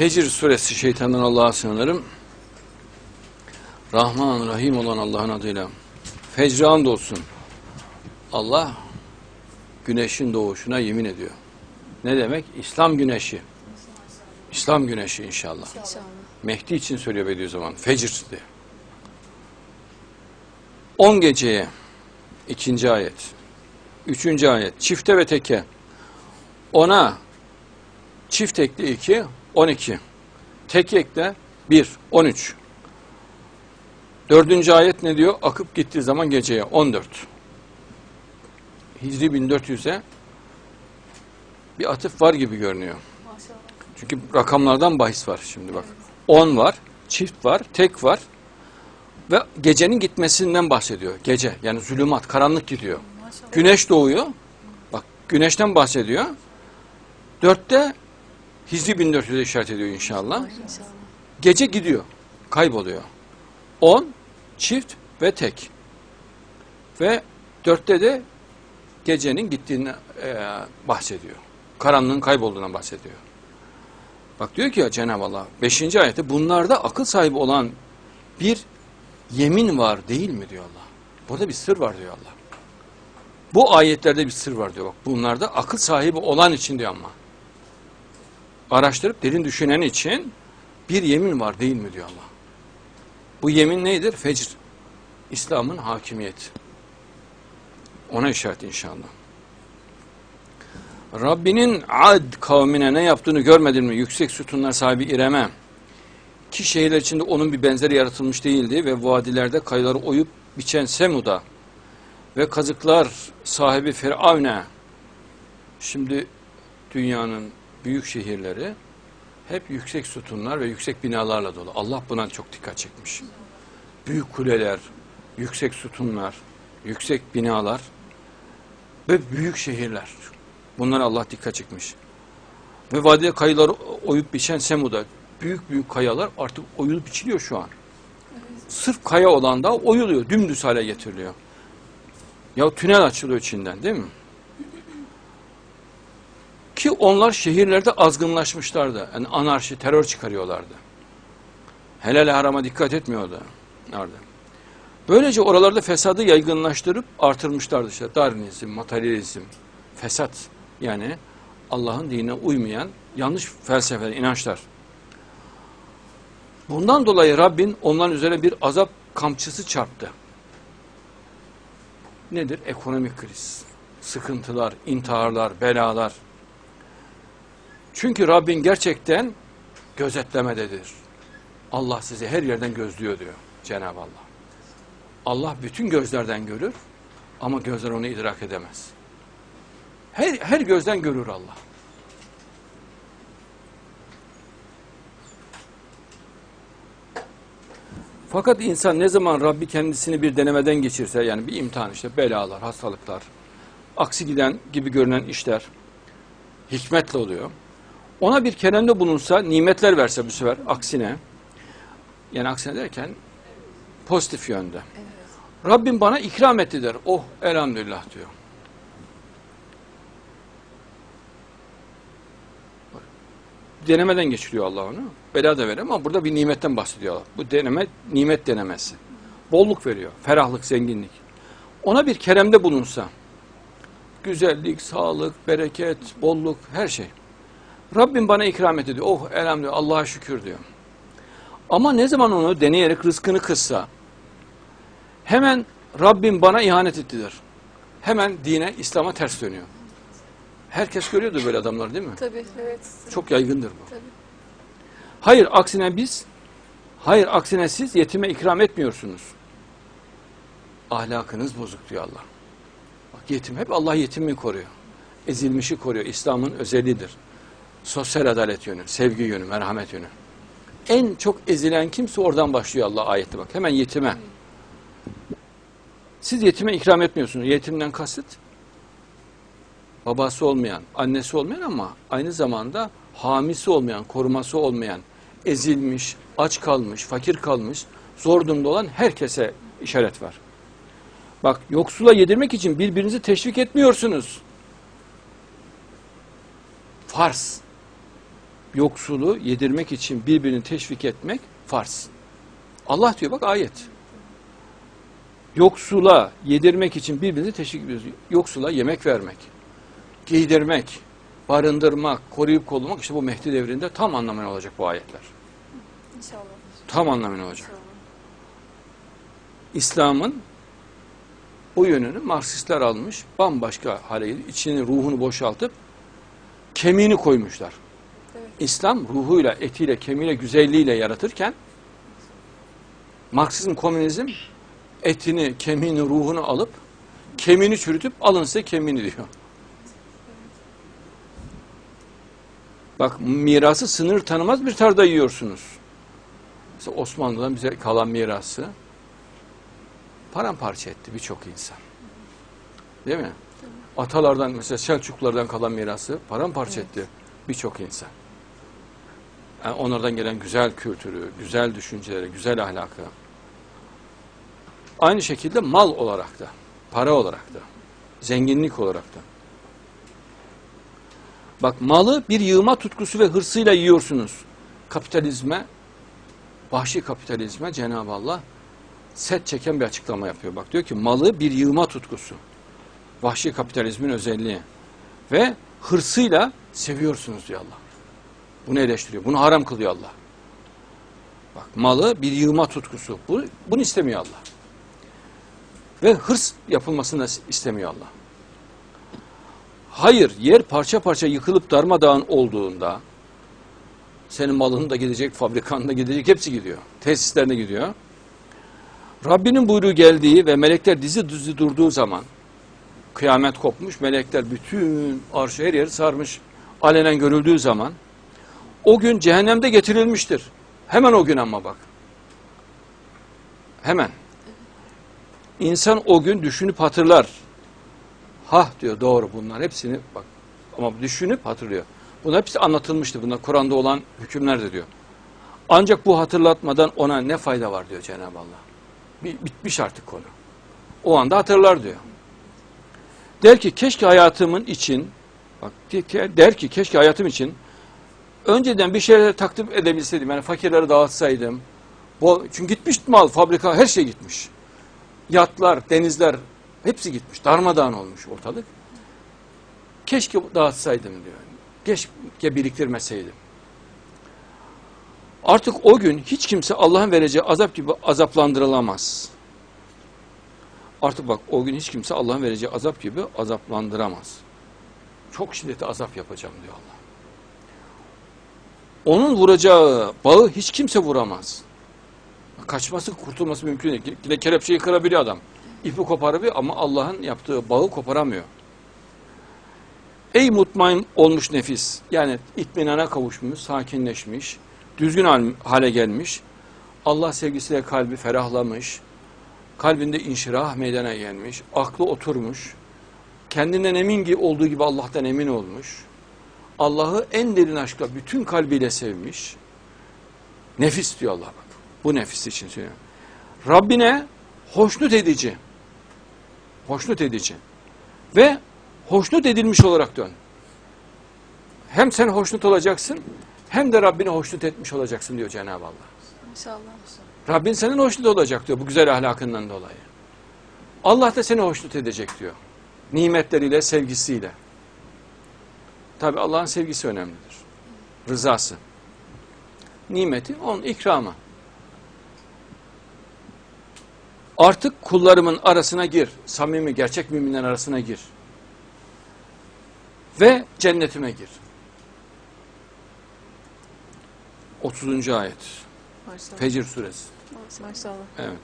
Fecr suresi şeytandan Allah'a sığınırım. Rahman Rahim olan Allah'ın adıyla. Fecr olsun. Allah güneşin doğuşuna yemin ediyor. Ne demek? İslam güneşi. İslam güneşi inşallah. İnşallah. Mehdi için söylüyor Bediüzzaman. Fecr diye. 10 geceye ikinci ayet. Üçüncü ayet. Çifte ve teke. Ona çift ekli 2, 12. Tek ekle 1, 13. Dördüncü ayet ne diyor? Akıp gittiği zaman geceye 14. Hicri 1400'e bir atıf var gibi görünüyor. Maşallah. Çünkü rakamlardan bahis var şimdi bak. 10 var, çift var, tek var ve gecenin gitmesinden bahsediyor. Gece yani zulümat, karanlık gidiyor. Maşallah. Güneş doğuyor. Bak güneşten bahsediyor. Dörtte Hicri 1400'e işaret ediyor inşallah. İnşallah. Gece gidiyor, kayboluyor. 10 çift ve tek. Ve dörtte de gecenin gittiğini e, bahsediyor. Karanlığın kaybolduğundan bahsediyor. Bak diyor ki ya Cenab-ı Allah 5. ayette bunlarda akıl sahibi olan bir yemin var değil mi diyor Allah. Burada bir sır var diyor Allah. Bu ayetlerde bir sır var diyor. Bak bunlarda akıl sahibi olan için diyor ama. Araştırıp derin düşünen için bir yemin var değil mi diyor Allah. Bu yemin neydir? Fecr. İslam'ın hakimiyeti. Ona işaret inşallah. Rabbinin Ad kavmine ne yaptığını görmedin mi? Yüksek sütunlar sahibi İrem'e. Ki şehirler içinde onun bir benzeri yaratılmış değildi ve vadilerde kayıları oyup biçen Semud'a ve kazıklar sahibi Firavun'a. Şimdi dünyanın büyük şehirleri hep yüksek sütunlar ve yüksek binalarla dolu. Allah buna çok dikkat çekmiş. Büyük kuleler, yüksek sütunlar, yüksek binalar ve büyük şehirler. Bunlara Allah dikkat çekmiş. Ve vadide kayıları oyup biçen Semud'a büyük büyük kayalar artık oyulup biçiliyor şu an. Sırf kaya olan da oyuluyor, dümdüz hale getiriliyor. Ya tünel açılıyor içinden değil mi? Ki onlar şehirlerde azgınlaşmışlardı. Yani anarşi, terör çıkarıyorlardı. Helal harama dikkat etmiyordu. Nerede? Böylece oralarda fesadı yaygınlaştırıp artırmışlardı işte. Darwinizm, materyalizm, fesat yani Allah'ın dinine uymayan yanlış felsefeler, inançlar. Bundan dolayı Rabbin onların üzerine bir azap kamçısı çarptı. Nedir? Ekonomik kriz, sıkıntılar, intiharlar, belalar. Çünkü Rabbin gerçekten gözetlemededir. Allah sizi her yerden gözlüyor diyor Cenab-ı Allah. Allah bütün gözlerden görür ama gözler onu idrak edemez. Her, her gözden görür Allah. Fakat insan ne zaman Rabbi kendisini bir denemeden geçirse yani bir imtihan işte belalar, hastalıklar, aksi giden gibi görünen işler hikmetle oluyor. Ona bir keremde bulunsa, nimetler verse bu sefer aksine yani aksine derken pozitif yönde. Rabbim bana ikram etti der. Oh elhamdülillah diyor. Denemeden geçiriyor Allah onu. Bela da veriyor ama burada bir nimetten bahsediyor Allah. Bu deneme nimet denemesi. Bolluk veriyor. Ferahlık, zenginlik. Ona bir keremde bulunsa güzellik, sağlık, bereket, bolluk her şey. Rabbim bana ikram etti diyor. Oh elhamdülillah Allah'a şükür diyor. Ama ne zaman onu deneyerek rızkını kıssa hemen Rabbim bana ihanet ettidir. Hemen dine, İslam'a ters dönüyor. Herkes görüyordur böyle adamlar değil mi? Tabii, evet. Çok yaygındır bu. Tabii. Hayır aksine biz, hayır aksine siz yetime ikram etmiyorsunuz. Ahlakınız bozuk diyor Allah. Bak yetim, hep Allah yetimi koruyor. Ezilmişi koruyor. İslam'ın özelliğidir. Sosyal adalet yönü, sevgi yönü, merhamet yönü. En çok ezilen kimse oradan başlıyor Allah ayette bak. Hemen yetime. Siz yetime ikram etmiyorsunuz. Yetimden kasıt babası olmayan, annesi olmayan ama aynı zamanda hamisi olmayan, koruması olmayan, ezilmiş, aç kalmış, fakir kalmış, zor durumda olan herkese işaret var. Bak yoksula yedirmek için birbirinizi teşvik etmiyorsunuz. Farz. Yoksulu yedirmek için birbirini teşvik etmek farz. Allah diyor bak ayet. Yoksula yedirmek için birbirini teşvik ediyoruz. Yoksula yemek vermek, giydirmek, barındırmak, koruyup kollamak işte bu Mehdi devrinde tam anlamına olacak bu ayetler. İnşallah. Tam anlamına olacak. İnşallah. İslam'ın o yönünü Marksistler almış, bambaşka hale içini, ruhunu boşaltıp kemiğini koymuşlar. Evet. İslam ruhuyla, etiyle, kemiğiyle, güzelliğiyle yaratırken Marksizm, komünizm etini, kemiğini, ruhunu alıp kemiğini çürütüp alın size kemiğini diyor. Bak mirası sınır tanımaz bir tarzda yiyorsunuz. Mesela Osmanlı'dan bize kalan mirası paramparça etti birçok insan. Değil mi? Atalardan mesela Selçuklulardan kalan mirası paramparça etti birçok insan. Onlardan gelen güzel kültürü, güzel düşünceleri, güzel ahlakı. Aynı şekilde mal olarak da, para olarak da, zenginlik olarak da. Bak malı bir yığma tutkusu ve hırsıyla yiyorsunuz. Kapitalizme, vahşi kapitalizme Cenab-ı Allah set çeken bir açıklama yapıyor. Bak diyor ki malı bir yığma tutkusu. Vahşi kapitalizmin özelliği. Ve hırsıyla seviyorsunuz diyor Allah. Bunu eleştiriyor. Bunu haram kılıyor Allah. Bak malı bir yığma tutkusu. Bu, bunu istemiyor Allah. Ve hırs yapılmasını da istemiyor Allah. Hayır, yer parça parça yıkılıp darmadağın olduğunda senin malın da gidecek, fabrikan da gidecek, hepsi gidiyor. Tesislerine gidiyor. Rabbinin buyruğu geldiği ve melekler dizi dizi durduğu zaman kıyamet kopmuş, melekler bütün arşı her yeri sarmış, alenen görüldüğü zaman o gün cehennemde getirilmiştir. Hemen o gün ama bak. Hemen. İnsan o gün düşünüp hatırlar. Hah diyor doğru bunlar hepsini bak ama düşünüp hatırlıyor. Bunlar hepsi anlatılmıştı. Bunlar Kur'an'da olan hükümlerdir diyor. Ancak bu hatırlatmadan ona ne fayda var diyor Cenab-ı Allah. Bitmiş artık konu. O anda hatırlar diyor. Der ki keşke hayatımın için bak der ki keşke hayatım için önceden bir şeyler takdim edebilseydim. Yani fakirlere dağıtsaydım. Bu, çünkü gitmiş mal, fabrika her şey gitmiş. Yatlar, denizler hepsi gitmiş. Darmadağın olmuş ortalık. Keşke dağıtsaydım diyor. Keşke biriktirmeseydim. Artık o gün hiç kimse Allah'ın vereceği azap gibi azaplandırılamaz. Artık bak o gün hiç kimse Allah'ın vereceği azap gibi azaplandıramaz. Çok şiddetli azap yapacağım diyor Allah. Onun vuracağı bağı hiç kimse vuramaz. Kaçması, kurtulması mümkün değil. Yine kelepçeyi kırabiliyor adam. İpi koparabiliyor ama Allah'ın yaptığı bağı koparamıyor. Ey mutmain olmuş nefis, yani itminana kavuşmuş, sakinleşmiş, düzgün hale gelmiş, Allah sevgisiyle kalbi ferahlamış, kalbinde inşirah meydana gelmiş, aklı oturmuş, kendinden emin olduğu gibi Allah'tan emin olmuş, Allah'ı en derin aşkla bütün kalbiyle sevmiş, nefis diyor Allah bak, bu nefis için söylüyor. Rabbine hoşnut edici, hoşnut edici ve hoşnut edilmiş olarak dön. Hem sen hoşnut olacaksın, hem de Rabbini hoşnut etmiş olacaksın diyor Cenab-ı Allah. İnşallah. Rabbin senin hoşnut olacak diyor bu güzel ahlakından dolayı. Allah da seni hoşnut edecek diyor. Nimetleriyle, sevgisiyle. Tabi Allah'ın sevgisi önemlidir. Rızası. Nimeti onun ikramı. Artık kullarımın arasına gir. Samimi, gerçek müminlerin arasına gir. Ve cennetime gir. 30. ayet. Maşallah. Fecir suresi. Maşallah. Evet.